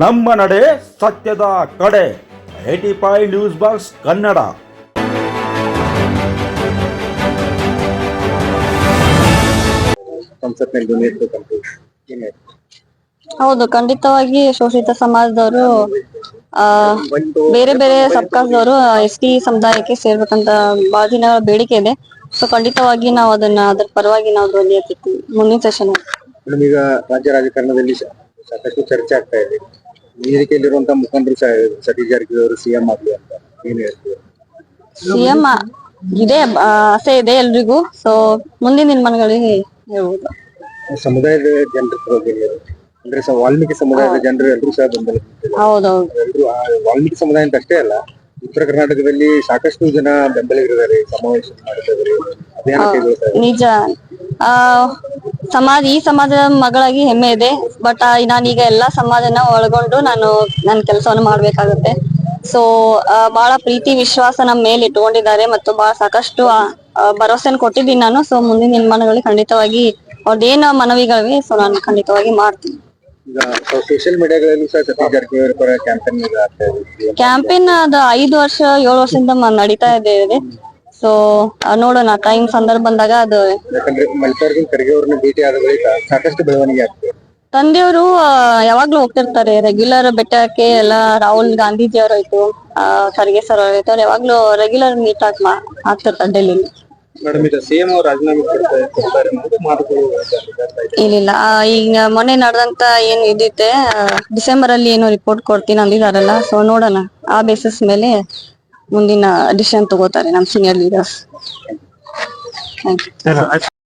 ನಮ್ಮ ನಡೆ ಸತ್ಯದ ಕಡೆ. Eighty five news box Kannada ಹೌದು ಖಂಡಿತವಾಗಿ ಶೋಷಿತ ಸಮಾಜದವರು ಆ ಬೇರೆ ಬೇರೆ ಸಬ್ಕಾಸ್ದವರು ಎಸ್ ಟಿ ಸಮುದಾಯಕ್ಕೆ ಸೇರ್ಬೇಕಂತ ಬಹಳ ದಿನ ಬೇಡಿಕೆ ಇದೆ. ಸೊ ಖಂಡಿತವಾಗಿ ನಾವು ಅದನ್ನ ಅದ್ರ ಪರವಾಗಿ ನಾವು ಧ್ವನಿ ಎತ್ತಿರ್ತೀವಿ ಮುಂದಿನ ಸೆಷನ್ ಈಗ ರಾಜ್ಯ ರಾಜಕಾರಣದಲ್ಲಿ ಸಾಕಷ್ಟು ಚರ್ಚೆ ಆಗ್ತಾ ಇದೆ. ಈ ರೀತಿಯಲ್ಲಿರುವಂತಹ ಮುಖಂಡರು ಸತೀಶ್ ಜಾರಕಿಹೊಳಿ ಅವರು ಸಿಎಂ ಆಗ್ಲಿ ಅಂತ ಏನ್ ಹೇಳ್ತೀವಿ ಸಿಎಂ ಇದೆ ಆಸೆ ಇದೆ ಎಲ್ರಿಗೂ. ಸೊ ಮುಂದಿನ ದಿನಮಾನಗಳಿಗೆ ಹೇಳ್ಬೋದು. ಸಮುದಾಯದ ಜನರ ಬಗ್ಗೆ ಅಂದ್ರೆ ಸ- ವಾಲ್ಮೀಕಿ ಸಮುದಾಯದ ಜನರು ಎಲ್ಲರೂ ಸಹ ಬೆಂಬಲ ಹೌದೌದು. ಎಲ್ಲರೂ ವಾಲ್ಮೀಕಿ ಸಮುದಾಯ ಅಂತ ಅಷ್ಟೇ ಅಲ್ಲ ಉತ್ತರ ಕರ್ನಾಟಕದಲ್ಲಿ ಸಾಕಷ್ಟು ಜನ ಬೆಂಬಲಿಗರಿದ್ದಾರೆ ಸಮಾವೇಶ ಮಾಡಿದ್ದಾರೆ ಅಭಿಯಾನ ಕೈಗೊಳ್ತಾ ಇದ್ದಾರೆ. ನಿಜ. ಆ ಸಮಾಜ ಈ ಸಮಾಜದ ಮಗಳಾಗಿ ಹೆಮ್ಮೆ ಇದೆ. ಬಟ್ ನಾನೀಗ ಎಲ್ಲಾ ಸಮಾಜನ ಒಳಗೊಂಡು ನಾನು ನನ್ನ ಕೆಲಸವನ್ನು ಮಾಡ್ಬೇಕಾಗುತ್ತೆ. ಸೊ ಬಹಳ ಪ್ರೀತಿ ವಿಶ್ವಾಸ ನಮ್ಮ ಮೇಲೆ ಇಟ್ಕೊಂಡಿದ್ದಾರೆ ಮತ್ತು ಬಹಳ ಸಾಕಷ್ಟು ಭರವಸೆನ ಕೊಟ್ಟಿದ್ದೀನಿ ನಾನು. ಸೊ ಮುಂದಿನ ನಿರ್ಮಾಣಗಳಿಗೆ ಖಂಡಿತವಾಗಿ ಅವ್ರದ್ದೇನು ಮನವಿಗಳಿವೆ ಸೊ ನಾನು ಖಂಡಿತವಾಗಿ ಮಾಡ್ತೀನಿ. ಸೋಷಿಯಲ್ ಮೀಡಿಯಾಗಳಲ್ಲೂ ಕ್ಯಾಂಪೇನ್ ಅದು ಐದು ವರ್ಷ ಏಳು ವರ್ಷದಿಂದ ನಡೀತಾ ಇದೆ. ಸೊ ನೋಡೋಣ ಟೈಮ್ ಸಂದರ್ಭ ಬಂದಾಗ ಅದು ಯಾಕಂದ್ರೆ ಮಲ್ಲಿಕಾರ್ಜುನ್ ಖರ್ಗೆ ಅವ್ರನ್ನ ಭೇಟಿ ಆದ ಬಳಿಕ ಸಾಕಷ್ಟು ಬೆಳವಣಿಗೆ ಆಗ್ತದೆ ತಂದೆಯವರು ಯಾವಾಗ್ಲೂ ಹೋಗ್ತಿರ್ತಾರೆ ರೆಗ್ಯುಲರ್ ಬೆಟ್ಟಕ್ಕೆ ಎಲ್ಲ ರಾಹುಲ್ ಗಾಂಧೀಜಿ ಅವರಾಯ್ತು ಆಯ್ತು ಖರ್ಗೆ ಸರ್ ಅವರಾಯ್ತು ಅವ್ರು ಯಾವಾಗ್ಲೂ ರೆಗ್ಯುಲರ್ ಮೀಟ್ ಆಗ್ ಮಾ ಆಗ್ತಿರ್ತಾರೆ ಡೆಲ್ಲಿಲಿ ಮೇಡಮ್ ಈಗ ಸಿಎಂ ಅವ್ರು ರಾಜೀನಾಮೆ ಕೊಡ್ತಾರೆ ಕೊಡ್ತಾರೆ ಅನ್ನೋದು ಮಾತುಗಳು ಬರ್ತಾ ಇದೆ. ಇಲ್ಲಿಲ್ಲ ಆ, ಈಗ ಮೊನ್ನೆ ನಡೆದಂತ ಏನ್ ಇದಿತ್ತೆ ಡಿಸೆಂಬರ್ ಅಲ್ಲಿ ಏನೋ ರಿಪೋರ್ಟ್ ಕೊಡ್ತೀನಿ ಅಂದಿದಾರಲ್ಲ ಸೊ ನೋಡೋಣ ಆ ಬೇಸಿಸ್ ಮೇಲೆ ಮುಂದಿನ ಡಿಸಿಷನ್ ತಗೋತಾರೆ ನಮ್ ಸೀನಿಯರ್ ಲೀಡರ್ಸ್ ಥ್ಯಾಂಕ್ ಯು